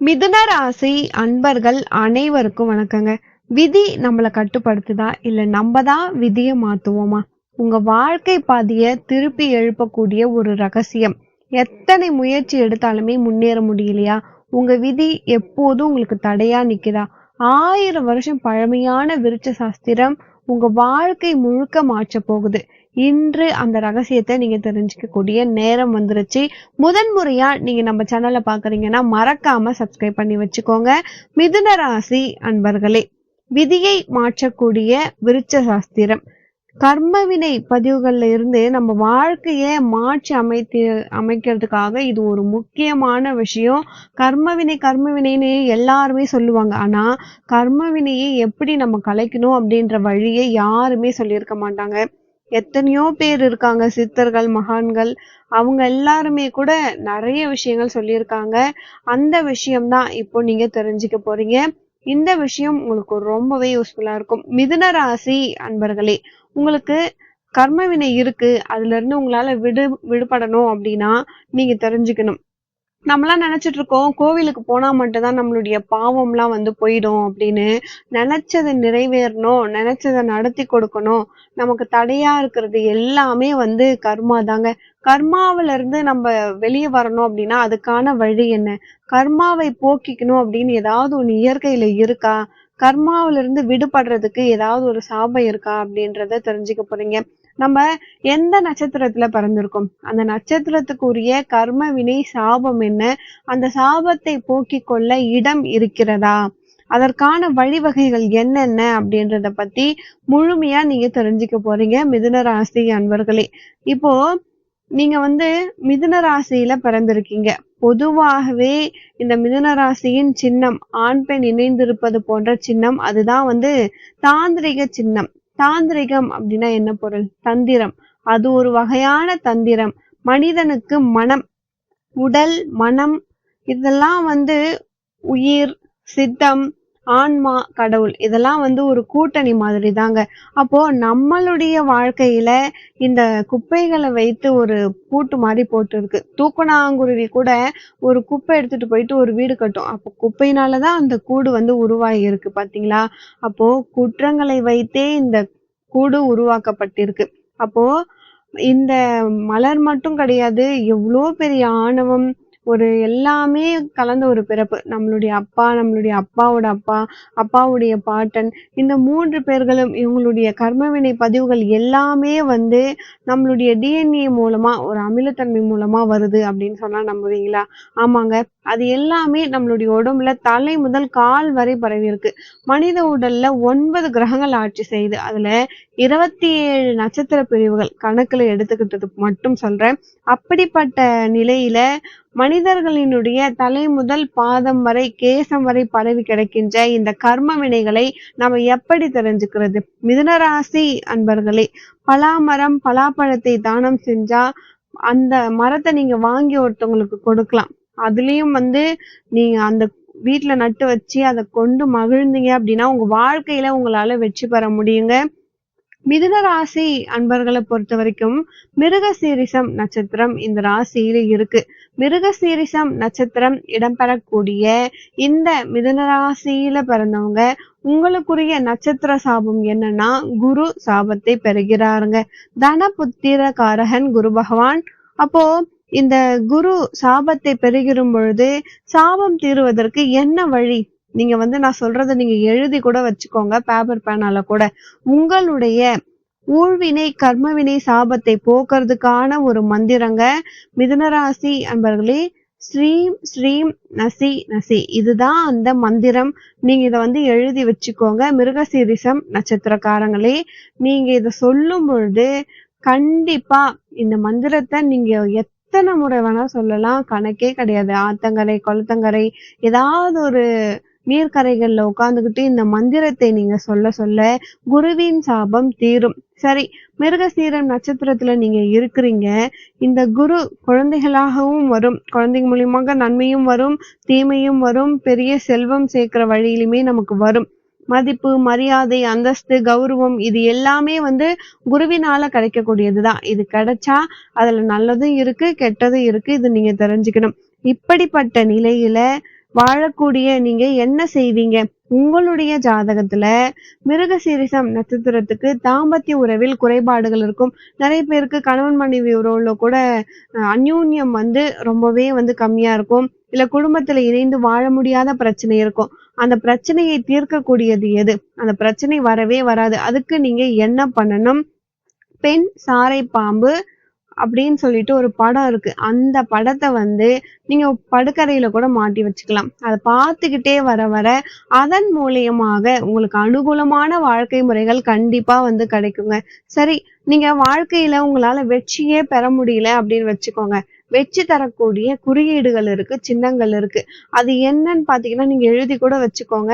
மிதுன ராசி அன்பர்கள் அனைவருக்கும் வணக்கங்க. விதி நம்மளை கட்டுப்படுத்துதா இல்ல நம்ம தான் விதியை மாத்துவோமா? உங்க வாழ்க்கை பாதைய திருப்பி எழுப்பக்கூடிய ஒரு ரகசியம். எத்தனை முயற்சி எடுத்தாலுமே முன்னேற முடியலையா? உங்க விதி எப்போதும் உங்களுக்கு தடையா நிக்குதா? ஆயிரம் வருஷம் பழமையான விருட்ச சாஸ்திரம் உங்க வாழ்க்கை முழுக்க மாற்ற போகுது. இன்று அந்த ரகசியத்தை நீங்க தெரிஞ்சுக்கக்கூடிய நேரம் வந்துருச்சு. முதன் முறையா நீங்க நம்ம சேனலை பாக்குறீங்கன்னா மறக்காம சப்ஸ்கிரைப் பண்ணி வச்சுக்கோங்க. மிதுன ராசி அன்பர்களே விதியை மாற்றக்கூடிய விருச்ச சாஸ்திரம். கர்மவினை பதிவுகள்ல இருந்து நம்ம வாழ்க்கையை மாற்றி அமைத்து அமைக்கிறதுக்காக இது ஒரு முக்கியமான விஷயம். கர்மவினை கர்மவினைன்னு எல்லாருமே சொல்லுவாங்க. ஆனா கர்மவினையை எப்படி நம்ம கலைக்கணும் அப்படின்ற வழியை யாருமே சொல்லியிருக்க மாட்டாங்க. எத்தனையோ பேர் இருக்காங்க சித்தர்கள் மகான்கள். அவங்க எல்லாருமே கூட நிறைய விஷயங்கள் சொல்லியிருக்காங்க. அந்த விஷயம்தான் இப்போ நீங்க தெரிஞ்சுக்க போறீங்க. இந்த விஷயம் உங்களுக்கு ரொம்பவே யூஸ்ஃபுல்லா இருக்கும். மிதுன ராசி அன்பர்களே உங்களுக்கு கர்மவினை இருக்கு. அதுல இருந்து உங்களால விடு விடுபடணும் அப்படின்னா நீங்க தெரிஞ்சுக்கணும். நம்மளாம் நினைச்சிட்டு இருக்கோம் கோவிலுக்கு போனா மட்டும்தான் நம்மளுடைய பாவம்லாம் வந்து போயிடும் அப்படின்னு. நினைச்சதை நிறைவேறணும் நினைச்சதை நடத்தி கொடுக்கணும். நமக்கு தடையா இருக்கிறது எல்லாமே வந்து கர்மா தாங்க. கர்மாவில இருந்து நம்ம வெளியே வரணும் அப்படின்னா அதுக்கான வழி என்ன? கர்மாவை போக்கிக்கணும் அப்படின்னு ஏதாவது ஒன்று இயற்கையில இருக்கா? கர்மாவில இருந்து விடுபடுறதுக்கு ஏதாவது ஒரு சாபம் இருக்கா அப்படின்றத தெரிஞ்சுக்க போறீங்க. நம்ம எந்த நட்சத்திரத்துல பிறந்திருக்கோம்? அந்த நட்சத்திரத்துக்குரிய கர்ம வினை சாபம் என்ன? அந்த சாபத்தை போக்கிக் கொள்ள இடம் இருக்கிறதா? அதற்கான வழிவகைகள் என்னென்ன? அப்படின்றத பத்தி முழுமையா நீங்க தெரிஞ்சுக்க போறீங்க மிதுன ராசி அன்பர்களே. இப்போ நீங்க வந்து மிதுன ராசியில பிறந்திருக்கீங்க. பொதுவாகவே இந்த மிதுன ராசியின் சின்னம் ஆண் பெண் இணைந்திருப்பது போன்ற சின்னம் அதுதான் வந்து தாந்திரிக சின்னம். தாந்திரிகம் அப்படின்னா என்ன பொருள்? தந்திரம். அது ஒரு வகையான தந்திரம். மனிதனுக்கு மனம் உடல் மனம் இதெல்லாம் வந்து உயிர் சித்தம் ஆன்மா கடவுள் இதெல்லாம் வந்து ஒரு கூட்டணி மாதிரி தாங்க அப்போ நம்மளுடைய வாழ்க்கையில இந்த குப்பைகளை வைத்து ஒரு கூட்டு மாதிரி போட்டு இருக்கு தூக்கணாங்குருவி கூட ஒரு குப்பை எடுத்துட்டு போயிட்டு ஒரு வீடு கட்டும். அப்போ குப்பையினாலதான் அந்த கூடு வந்து உருவாகி இருக்கு பாத்தீங்களா? அப்போ குற்றங்களை வைத்தே இந்த கூடு உருவாக்கப்பட்டிருக்கு. அப்போ இந்த மலர் மட்டும் கிடையாது எவ்வளோ பெரிய ஆணவம் ஒரு எல்லாமே கலந்த ஒரு பிறப்பு. நம்மளுடைய அப்பா நம்மளுடைய அப்பாவோட அப்பா அப்பாவுடைய பாட்டன் இந்த மூன்று பேர்களும் இவங்களுடைய கர்மவினை பதிவுகள் எல்லாமே வந்து நம்மளுடைய டிஎன்ஏ மூலமா ஒரு அமிலத்தன்மை மூலமா வருது அப்படின்னு சொன்னா நம்புவீங்களா? ஆமாங்க. அது எல்லாமே நம்மளுடைய உடம்புல தலை முதல் கால் வரை பரவி இருக்கு மனித உடல்ல ஒன்பது கிரகங்கள் ஆட்சி செய்யுது அதுல இருபத்தி ஏழு நட்சத்திர பிரிவுகள் கணக்குல எடுத்துக்கிட்டது மட்டும் சொல்றேன். அப்படிப்பட்ட நிலையில மனிதர்களினுடைய தலை முதல் பாதம் வரை கேசம் வரை பரவி கிடக்கின்ற இந்த கர்ம வினைகளை நம்ம எப்படி தெரிஞ்சுக்கிறது? மிதுனராசி அன்பர்களே பலாமரம் பலாப்பழத்தை தானம் செஞ்சா அந்த மரத்தை நீங்க வாங்கி ஒருத்தவங்களுக்கு கொடுக்கலாம். அதுலயும் வந்து நீங்க அந்த வீட்டுல நட்டு வச்சு அதை கொண்டு மகிழ்ந்தீங்க அப்படின்னா உங்க வாழ்க்கையில உங்களால வெற்றி பெற முடியுங்க. மிதுன ராசி அன்பர்களை பொறுத்த வரைக்கும் மிருகசீரிசம் நட்சத்திரம் இந்த ராசியில இருக்கு. மிருகசீரிசம் நட்சத்திரம் இடம்பெறக்கூடிய இந்த மிதுன ராசியில பிறந்தவங்க உங்களுக்குரிய நட்சத்திர சாபம் என்னன்னா குரு சாபத்தை பெறுகிறாருங்க. தனபுத்திர காரகன் குரு பகவான். அப்போ இந்த குரு சாபத்தை பெறுகிற பொழுது சாபம் தீருவதற்கு என்ன வழி? நீங்க வந்து நான் சொல்றத நீங்க எழுதி கூட வச்சுக்கோங்க பேப்பர் பேனால கூட. உங்களுடைய ஊழ்வினை கர்மவினை சாபத்தை போக்குறதுக்கான ஒரு மந்திரங்க மிதுனராசி அன்பர்களே ஸ்ரீம் ஸ்ரீம் நசி நசி. இதுதான் அந்த மந்திரம். நீங்க இதை வந்து எழுதி வச்சுக்கோங்க மிருகசீரிசம் நட்சத்திரக்காரங்களே. நீங்க இதை சொல்லும் பொழுது கண்டிப்பா இந்த மந்திரத்தை நீங்க எத்தனை முறை வேணா சொல்லலாம். கணக்கே கிடையாது. ஆத்தங்கரை குளத்தங்கரை ஏதாவது ஒரு நீர்க்கரைகள்ல உட்காந்துக்கிட்டு இந்த மந்திரத்தை நீங்க சொல்ல சொல்ல குருவின் சாபம் தீரும். சரி மிருகசீரம் நட்சத்திரத்துல நீங்க இருக்கிறீங்க. இந்த குரு குழந்தைகளாகவும் வரும். குழந்தைங்க மூலியமாக நன்மையும் வரும் தீமையும் வரும் பெரிய செல்வம் சேர்க்கிற வழியிலுமே நமக்கு வரும். மதிப்பு மரியாதை அந்தஸ்து கௌரவம் இது எல்லாமே வந்து குருவினால கிடைக்கக்கூடியதுதான். இது கிடைச்சா அதுல நல்லதும் இருக்கு கெட்டதும் இருக்கு இது நீங்க தெரிஞ்சுக்கணும். இப்படிப்பட்ட நிலையில வாழக்கூடிய நீங்க என்ன செய்வீங்க? உங்களுடைய ஜாதகத்துல மிருகசீரிசம் நட்சத்திரத்துக்கு தாம்பத்திய உறவில் குறைபாடுகள் இருக்கும். நிறைய பேருக்கு கணவன் மனைவி உறவுல கூட அந்யூன்யம் அந்யோன்யம் வந்து ரொம்பவே வந்து கம்மியா இருக்கும். இல்ல குடும்பத்துல இணைந்து வாழ முடியாத பிரச்சனை இருக்கும். அந்த பிரச்சனையை தீர்க்கக்கூடியது எது? அந்த பிரச்சனை வரவே வராது. அதுக்கு நீங்க என்ன பண்ணணும்? பெண் சாரை பாம்பு அப்படின்னு சொல்லிட்டு ஒரு படம் இருக்கு. அந்த படத்தை வந்து நீங்க படுக்கறையில கூட மாட்டி வச்சுக்கலாம். அதை பார்த்துக்கிட்டே வர வர அதன் மூலியமாக உங்களுக்கு அனுகூலமான வாழ்க்கை முறைகள் கண்டிப்பா வந்து கிடைக்குங்க. சரி நீங்க வாழ்க்கையில உங்களால வெற்றியே பெற முடியல அப்படின்னு வச்சுக்கோங்க. வெற்றி தரக்கூடிய குறியீடுகள் இருக்கு சின்னங்கள் இருக்கு. அது என்னன்னு பாத்தீங்கன்னா நீங்க எழுதி கூட வச்சுக்கோங்க.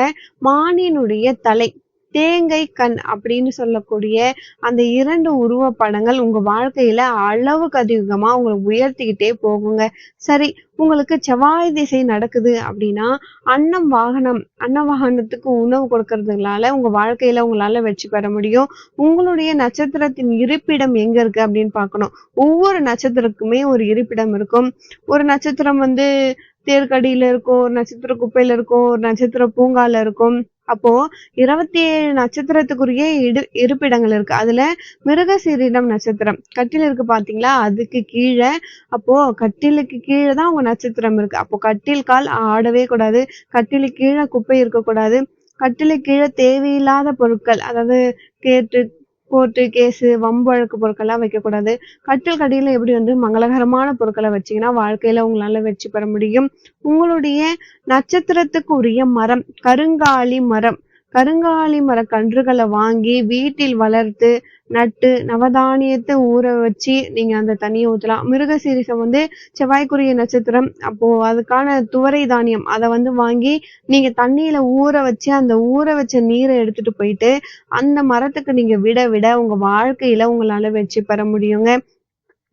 மானினுடைய தலை. தேங்கை கண் அப்படின்னு சொல்லக்கூடிய அந்த இரண்டு உருவப்படங்கள் உங்க வாழ்க்கையில அளவுக்கு அதிகமா உங்களை உயர்த்திக்கிட்டே போகுங்க. சரி உங்களுக்கு செவ்வாய் திசை நடக்குது அப்படின்னா அன்னம் வாகனம் அன்ன வாகனத்துக்கு உணவு கொடுக்கறதுனால உங்க வாழ்க்கையில உங்களால வெற்றி பெற முடியும். உங்களுடைய நட்சத்திரத்தின் இருப்பிடம் எங்க இருக்கு அப்படின்னு பார்க்கணும். ஒவ்வொரு நட்சத்திரக்குமே ஒரு இருப்பிடம் இருக்கும். ஒரு நட்சத்திரம் வந்து தேர்க்கடியில இருக்கும் ஒரு நட்சத்திர குப்பையில இருக்கும் ஒரு நட்சத்திர பூங்கால இருக்கும். அப்போ இருபத்தி ஏழு நட்சத்திரத்துக்குரிய இடு இருப்பிடங்கள் இருக்கு. அதுல மிருகசீரிடம் நட்சத்திரம். கட்டில் இருக்கு பாத்தீங்களா? அதுக்கு கீழே அப்போ கட்டிலுக்கு கீழே தான் உங்க நட்சத்திரம் இருக்கு. அப்போ கட்டில் கால் ஆடவே கூடாது. கட்டிலுக்கு கீழே குப்பை இருக்கக்கூடாது. கட்டிலுக்கு கீழே தேவையில்லாத பொருட்கள் அதாவது கேட்டு கோர்ட்டு கேஸு வம்பு வழக்கு பொருட்கள்லாம் வைக்கக்கூடாது. கட்டில் கடியில எப்படி வந்து மங்களகரமான பொருட்களை வச்சீங்கன்னா வாழ்க்கையில உங்களால வெற்றி பெற முடியும். உங்களுடைய நட்சத்திரத்துக்கு உரிய மரம் கருங்காலி மரம் கருங்காலி மர கன்றுகளை வாங்கி வீட்டில் வளர்த்து நட்டு நவதானியத்தை ஊற வச்சு நீங்க அந்த தண்ணியை ஊத்தலாம். மிருகசீரிசம் வந்து செவ்வாய்க்குரிய நட்சத்திரம். அப்போ அதுக்கான துவரை தானியம். அதை வந்து வாங்கி நீங்க தண்ணியில ஊற வச்சு அந்த ஊற வச்ச நீரை எடுத்துட்டு போயிட்டு அந்த மரத்துக்கு நீங்க விட விட உங்க வாழ்க்கையில உங்களால வச்சு பெற முடியுங்க.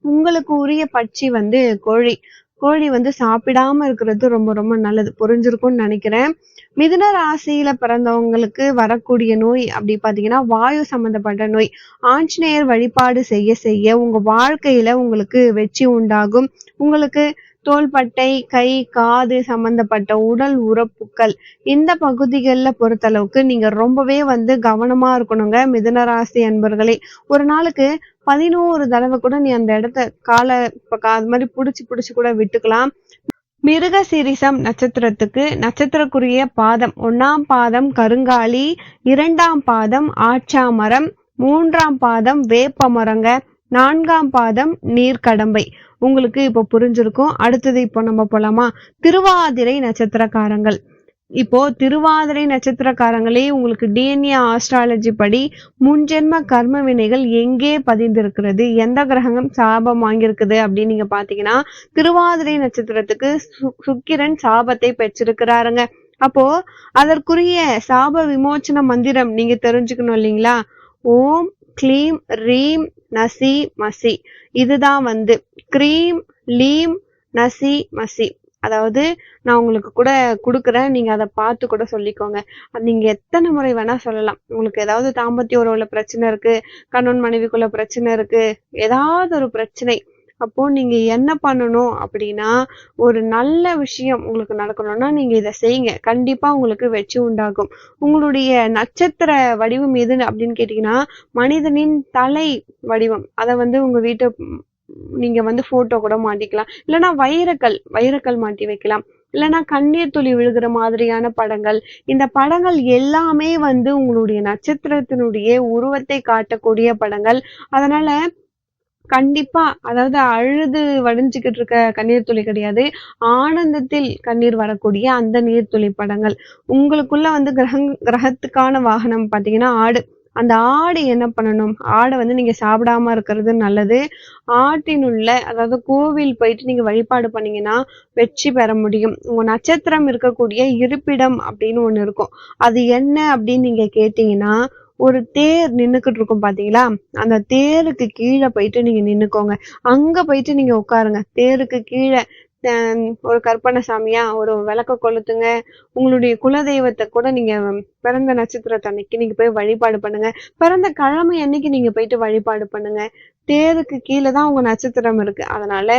உங்களுக்கு உரிய பட்சி வந்து கோழி. கோழி வந்து சாப்பிடாம இருக்கிறது ரொம்ப ரொம்ப நல்லது. புரிஞ்சிருக்கும்னு நினைக்கிறேன். மிதுன ராசியில பிறந்தவங்களுக்கு வரக்கூடிய நோய் அப்படி பாத்தீங்கன்னா வாயு சம்பந்தப்பட்ட நோய். ஆஞ்சநேயர் வழிபாடு செய்ய செய்ய உங்க வாழ்க்கையில உங்களுக்கு வெற்றி உண்டாகும். உங்களுக்கு தோள்பட்டை கை காது சம்பந்தப்பட்ட உடல் உறுப்புகள் இந்த பகுதிகளில் பொறுத்தளவுக்கு நீங்க ரொம்பவே வந்து கவனமா இருக்கணுங்க. மிதுன ராசி அன்பர்களே ஒரு நாளுக்கு பதினோரு தடவை கூட நீ அந்த இடத்த காலை இப்போ கா- அது மாதிரி பிடிச்சி பிடிச்சி கூட விட்டுக்கலாம். மிருக சிரிசம் நட்சத்திரத்துக்கு நட்சத்திரக்குரிய பாதம். ஒன்னாம் பாதம் கருங்காலி இரண்டாம் பாதம் ஆச்சாமரம் மூன்றாம் பாதம் வேப்ப மரங்க நான்காம் பாதம் நீர்க்கடம்பை. உங்களுக்கு இப்போ புரிஞ்சிருக்கும். அடுத்தது இப்போ நம்ம போலாமா? திருவாதிரை நட்சத்திரக்காரங்கள். இப்போ திருவாதிரை நட்சத்திரக்காரங்களே உங்களுக்கு டிஎன்ஏ ஆஸ்ட்ராலஜி படி முன்ஜென்ம கர்ம வினைகள் எங்கே பதிந்திருக்கிறது? எந்த கிரகம் சாபம் வாங்கியிருக்குது? அப்படின்னு நீங்க பாத்தீங்கன்னா திருவாதிரை நட்சத்திரத்துக்கு சு- சுக்கிரன் சாபத்தை பெற்றிருக்கிறாருங்க. அப்போ அதற்குரிய சாப விமோச்சன மந்திரம் நீங்க தெரிஞ்சுக்கணும் இல்லைங்களா? ஓம் க்ளீம் ரீம் நசி மசி. இதுதான் வந்து க்ரீம் லீம் நசி மசி. அதாவது நான் உங்களுக்கு கூட கொடுக்குறேன். நீங்கள் அதை பார்த்து கூட சொல்லிக்கோங்க. அது எத்தனை முறை வேணால் சொல்லலாம். உங்களுக்கு ஏதாவது தாம்பத்திய உறவுல பிரச்சனை இருக்குது கணவன் மனைவிக்குள்ள பிரச்சனை இருக்குது ஏதாவது ஒரு பிரச்சனை. அப்போ நீங்க என்ன பண்ணணும் அப்படின்னா ஒரு நல்ல விஷயம் உங்களுக்கு நடக்கணும்னா நீங்க இதை செய்யுங்க. கண்டிப்பா உங்களுக்கு வெற்றி உண்டாகும். உங்களுடைய நட்சத்திர வடிவம் எது அப்படின்னு கேட்டீங்கன்னா மனிதனின் தலை வடிவம். அதை வந்து உங்க வீட்டு நீங்கள் நீங்க வந்து போட்டோ கூட மாட்டிக்கலாம். இல்லைன்னா வைரக்கல் வைரக்கல் மாட்டி வைக்கலாம். இல்லைனா கண்ணீர் துளி விழுகிற மாதிரியான படங்கள். இந்த படங்கள் எல்லாமே வந்து உங்களுடைய நட்சத்திரத்தினுடைய உருவத்தை காட்டக்கூடிய படங்கள். அதனால கண்டிப்பா அதாவது அழுது வடிஞ்சுக்கிட்டு இருக்க கண்ணீர் துளி கிடையாது. ஆனந்தத்தில் கண்ணீர் வரக்கூடிய அந்த நீர்த்துளி படங்கள். உங்களுக்குள்ள வந்து கிரக கிரகத்துக்கான வாகனம் பாத்தீங்கன்னா ஆடு. அந்த ஆடு என்ன பண்ணணும்? ஆடை வந்து நீங்க சாப்பிடாம இருக்கிறது நல்லது. ஆட்டினுள்ள அதாவது கோவில் போயிட்டு நீங்க வழிபாடு பண்ணீங்கன்னா வெற்றி பெற முடியும். உங்க நட்சத்திரம் இருக்கக்கூடிய இருப்பிடம் அப்படின்னு ஒண்ணு இருக்கும். அது என்ன அப்படின்னு நீங்க கேட்டீங்கன்னா ஒரு தேர் நின்றுக்கிட்டு இருக்கும் பாத்தீங்களா? அந்த தேருக்கு கீழே போயிட்டு நீங்க நின்னுக்கோங்க. அங்க போயிட்டு நீங்க உட்காருங்க. தேருக்கு கீழே ஒரு கற்பனை சாமியா ஒரு விளக்க கொளுத்துங்க. உங்களுடைய குலதெய்வத்தை கூட நீங்க பிறந்த நட்சத்திரத்தை அன்னைக்கு நீங்க போய் வழிபாடு பண்ணுங்க. பிறந்த கிழமை அன்னைக்கு நீங்க போயிட்டு வழிபாடு பண்ணுங்க. தேருக்கு கீழே தான் உங்க நட்சத்திரம் இருக்கு. அதனால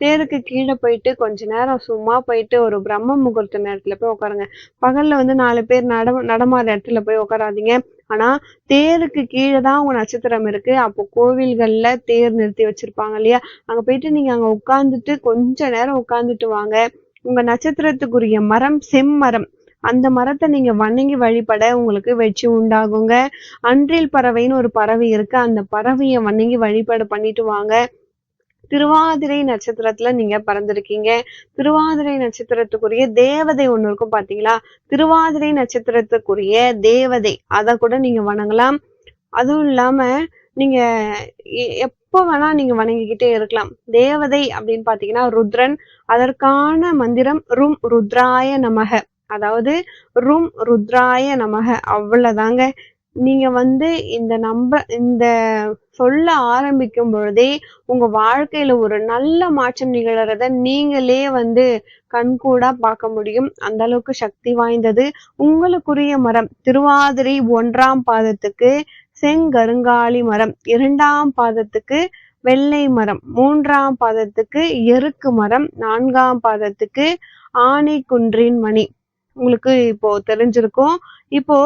தேருக்கு கீழே போயிட்டு கொஞ்ச நேரம் சும்மா போயிட்டு ஒரு பிரம்ம முகூர்த்த நேரத்துல போய் உட்காருங்க பகல்ல வந்து நாலு பேர் நட நடமாற இடத்துல போய் உட்காராதீங்க ஆனா தேருக்கு கீழே தான் உங்க நட்சத்திரம் இருக்கு. அப்போ கோவில்கள்ல தேர் நிறுத்தி வச்சிருப்பாங்க இல்லையா? அங்க போயிட்டு நீங்க அங்க உட்கார்ந்துட்டு கொஞ்ச நேரம் உட்கார்ந்துட்டு வாங்க. உங்க நட்சத்திரத்துக்குரிய மரம் செம்மரம். அந்த மரத்தை நீங்க வணங்கி வழிபட உங்களுக்கு வெற்றி உண்டாகுங்க. அன்றில் பறவைன்னு ஒரு பறவை இருக்கு. அந்த பறவையை வணங்கி வழிபாடு பண்ணிட்டு வாங்க. திருவாதிரை நட்சத்திரத்துல நீங்க பிறந்திருக்கீங்க. திருவாதிரை நட்சத்திரத்துக்குரிய தேவதை ஒண்ணு இருக்கும் பாத்தீங்களா? திருவாதிரை நட்சத்திரத்துக்குரிய தேவதை. அத கூட நீங்க வணங்கலாம். அதுவும் இல்லாம நீங்க எ- எப்ப வேணா நீங்க வணங்கிக்கிட்டே இருக்கலாம். தேவதை அப்படின்னு பாத்தீங்கன்னா ருத்ரன். அதற்கான மந்திரம் ரும் ருத்ராய நமக. அதாவது ரும் ருத்ராய நமக. அவ்வளவுதாங்க. நீங்க வந்து இந்த நம்ப இந்த சொல்ல ஆரம்பிக்கும் பொழுதே உங்க வாழ்க்கையில ஒரு நல்ல மாற்றம் நிகழறத நீங்களே வந்து கண்கூடா பார்க்க முடியும். அந்த அளவுக்கு சக்தி வாய்ந்தது உங்களுக்குரிய மரம். திருவாதிரை ஒன்றாம் பாதத்துக்கு செங்கருங்காலி மரம். இரண்டாம் பாதத்துக்கு வெள்ளை மரம். மூன்றாம் பாதத்துக்கு எருக்கு மரம். நான்காம் பாதத்துக்கு ஆனைக்குன்றின் மணி. உங்களுக்கு இப்போ தெரிஞ்சிருக்கும். இப்போ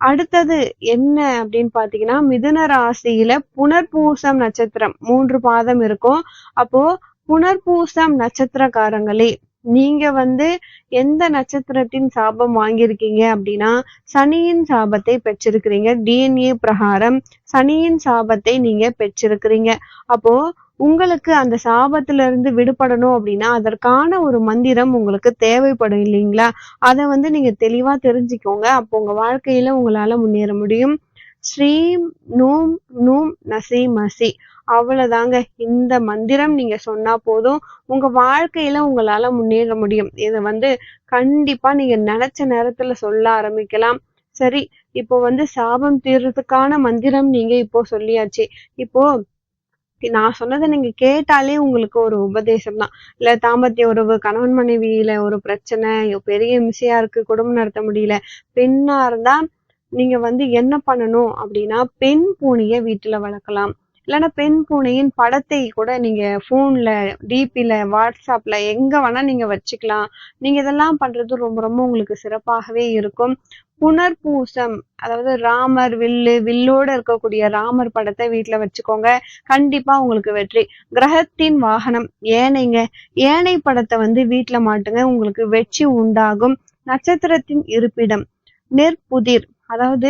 அடுத்தது என்ன அப்படின்னு பாத்தீங்கன்னா மிதுன ராசியில புனர்பூசம் நட்சத்திரம் மூன்று பாதம் இருக்கும். அப்போ புனர்பூசம் நட்சத்திரக்காரங்களே நீங்க வந்து எந்த நட்சத்திரத்தின் சாபம் வாங்கியிருக்கீங்க அப்படின்னா சனியின் சாபத்தை பெற்றிருக்கிறீங்க. டிஎன்ஏ பிரகாரம் சனியின் சாபத்தை நீங்க பெற்றிருக்கிறீங்க. அப்போ உங்களுக்கு அந்த சாபத்துல இருந்து விடுபடணும் அப்படின்னா அதற்கான ஒரு மந்திரம் உங்களுக்கு தேவைப்படும் இல்லைங்களா? அதை வந்து நீங்க தெளிவா தெரிஞ்சுக்கோங்க. அப்போ உங்க வாழ்க்கையில உங்களால முன்னேற முடியும். ஸ்ரீம் நூம் நூம் நசி மசி. அவ்வளவுதாங்க. இந்த மந்திரம் நீங்க சொன்னா போதும் உங்க வாழ்க்கையில உங்களால முன்னேற முடியும். இதை வந்து கண்டிப்பா நீங்க நினைச்ச நேரத்துல சொல்ல ஆரம்பிக்கலாம். சரி இப்போ வந்து சாபம் தீர்றதுக்கான மந்திரம் நீங்க இப்போ சொல்லியாச்சு. இப்போ நான் சொன்னதை நீங்க கேட்டாலே உங்களுக்கு ஒரு உபதேசம் தான் இல்ல தாம்பத்திய உறவு கணவன் மனைவியில ஒரு பிரச்சனை பெரிய மிசையா இருக்கு குடும்பம் நடத்த முடியல. பெண்ணா இருந்தா நீங்க வந்து என்ன பண்ணணும் அப்படின்னா பெண் பூனைய வீட்டுல வளர்க்கலாம். இல்லைன்னா பெண் பூனையின் படத்தை கூட நீங்க போன்ல டிபில வாட்ஸ்அப்ல எங்க வேணா நீங்க வச்சுக்கலாம். நீங்க இதெல்லாம் பண்றது ரொம்ப ரொம்ப உங்களுக்கு சிறப்பாகவே இருக்கும். புனர்பூசம் அதாவது ராமர் வில்லு வில்லோட இருக்கக்கூடிய ராமர் படத்தை வீட்டுல வச்சுக்கோங்க. கண்டிப்பா உங்களுக்கு வெற்றி. கிரகத்தின் வாகனம் ஏனைங்க ஏனை படத்தை வந்து வீட்டுல மாட்டுங்க. உங்களுக்கு வெற்றி உண்டாகும். நட்சத்திரத்தின் இருப்பிடம் நெற்புதிர் அதாவது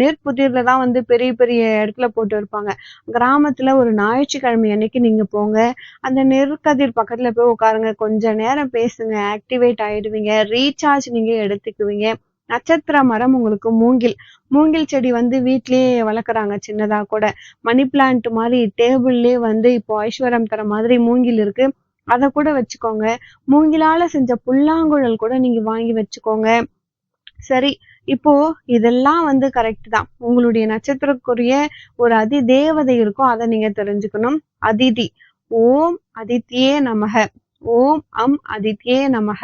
நெற்புதிர்ல தான் வந்து பெரிய பெரிய இடத்துல போட்டு இருப்பாங்க. கிராமத்துல ஒரு ஞாயிற்றுக்கிழமை அன்னைக்கு நீங்க போங்க. அந்த நெற்கதிர் பக்கத்துல போய் உட்காருங்க. கொஞ்ச நேரம் பேசுங்க. ஆக்டிவேட் ஆயிடுவீங்க. ரீசார்ஜ் நீங்க எடுத்துக்குவீங்க. நட்சத்திர மரம் உங்களுக்கு மூங்கில். மூங்கில் செடி வந்து வீட்லயே வளர்க்குறாங்க சின்னதா கூட. மணி பிளான்ட் மாதிரி டேபிள்லயே வந்து இப்போ ஐஸ்வரம் தர மாதிரி மூங்கில் இருக்கு. அதை கூட வச்சுக்கோங்க. மூங்கிலால செஞ்ச புல்லாங்குழல் கூட நீங்க வாங்கி வச்சுக்கோங்க. சரி இப்போ இதெல்லாம் வந்து கரெக்ட் தான். உங்களுடைய நட்சத்திரக்குரிய ஒரு அதி தேவதை இருக்கும் அதை நீங்க தெரிஞ்சுக்கணும். அதிதி. ஓம் அதித்யே நமக. ஓம் அம் அதித்யே நமக.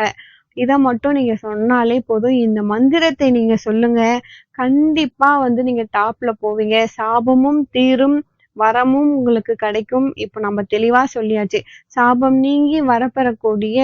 இதை மட்டும் நீங்க சொன்னாலே போதும். இந்த மந்திரத்தை நீங்க சொல்லுங்க. கண்டிப்பா வந்து நீங்க டாப்ல போவீங்க. சாபமும் தீரும் வரமும் உங்களுக்கு கிடைக்கும். இப்போ நம்ம தெளிவா சொல்லியாச்சு. சாபம் நீங்கி வரப்பெறக்கூடிய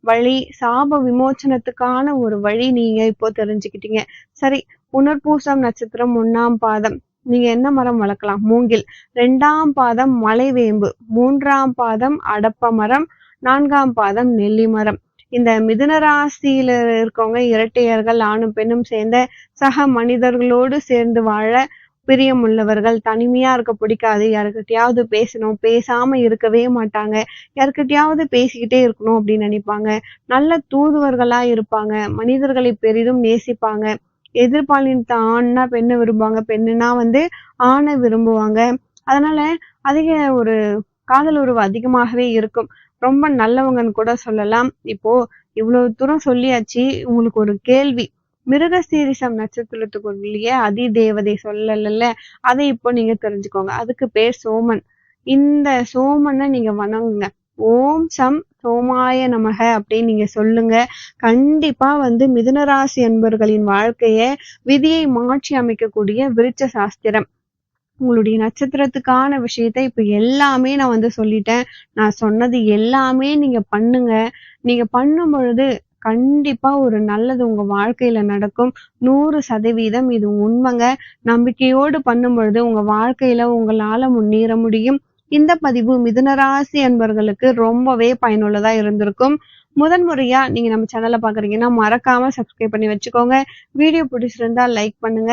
வழி சாப விமோச்சனத்துக்கான ஒரு வழி நீங்க இப்போ தெரிஞ்சுக்கிட்டீங்க. சரி புனர்பூசம் நட்சத்திரம் ஒன்னாம் பாதம். நீங்க என்ன மரம் வளர்க்கலாம்? மூங்கில். ரெண்டாம் பாதம் மலைவேம்பு. மூன்றாம் பாதம் அடப்ப மரம் நான்காம் பாதம் நெல்லி மரம் இந்த மிதுன ராசியில இருக்கவங்க இரட்டையர்கள் ஆணும் பெண்ணும் சேர்ந்த சக மனிதர்களோடு சேர்ந்து வாழ பிரியமுள்ளவர்கள். தனிமையா இருக்க பிடிக்காது. யாருக்கிட்டையாவது பேசணும். பேசாம இருக்கவே மாட்டாங்க. யாருக்கிட்டையாவது பேசிக்கிட்டே இருக்கணும் அப்படின்னு நினைப்பாங்க. நல்ல தூதுவர்களா இருப்பாங்க. மனிதர்களை பெரிதும் நேசிப்பாங்க. எதிர்பாலினத்த ஆண்னா பெண்ணை விரும்புவாங்க. பெண்ணுனா வந்து ஆணை விரும்புவாங்க. அதனால அதிக ஒரு காதல் உறவு அதிகமாகவே இருக்கும். ரொம்ப நல்லவங்கன்னு கூட சொல்லலாம். இப்போ இவ்வளவு தூரம் சொல்லியாச்சு உங்களுக்கு ஒரு கேள்வி. மிருகசீரிசம் நட்சத்திரத்துக்குள்ளேயே அதி தேவதை சொல்லல அதை இப்போ நீங்க தெரிஞ்சுக்கோங்க. அதுக்கு பேர் சோமன். இந்த சோமனை நீங்க வணங்குங்க. ஓம் சம் சோமாய நமக அப்படின்னு நீங்க சொல்லுங்க. கண்டிப்பா வந்து மிதுனராசி அன்பர்களின் வாழ்க்கைய விதியை மாற்றி அமைக்கக்கூடிய விருட்ச சாஸ்திரம். உங்களுடைய நட்சத்திரத்துக்கான விஷயத்த இப்ப எல்லாமே நான் வந்து சொல்லிட்டேன். நான் சொன்னது எல்லாமே நீங்க பண்ணுங்க. நீங்க பண்ணும் பொழுது கண்டிப்பா ஒரு நல்லது உங்க வாழ்க்கையில நடக்கும். 100% இது உண்மைங்க. நம்பிக்கையோடு பண்ணும் பொழுது உங்க வாழ்க்கையில உங்களால முன்னேற முடியும். இந்த பதிவு மிதுனராசி என்பர்களுக்கு அன்பர்களுக்கு ரொம்பவே பயனுள்ளதா இருந்திருக்கும். முதன்முறையா நீங்க நம்ம சேனலை பார்க்குறீங்கன்னா, மறக்காம சப்ஸ்கிரைப் பண்ணி வச்சுக்கோங்க. வீடியோ பிடிச்சிருந்தா லைக் பண்ணுங்க.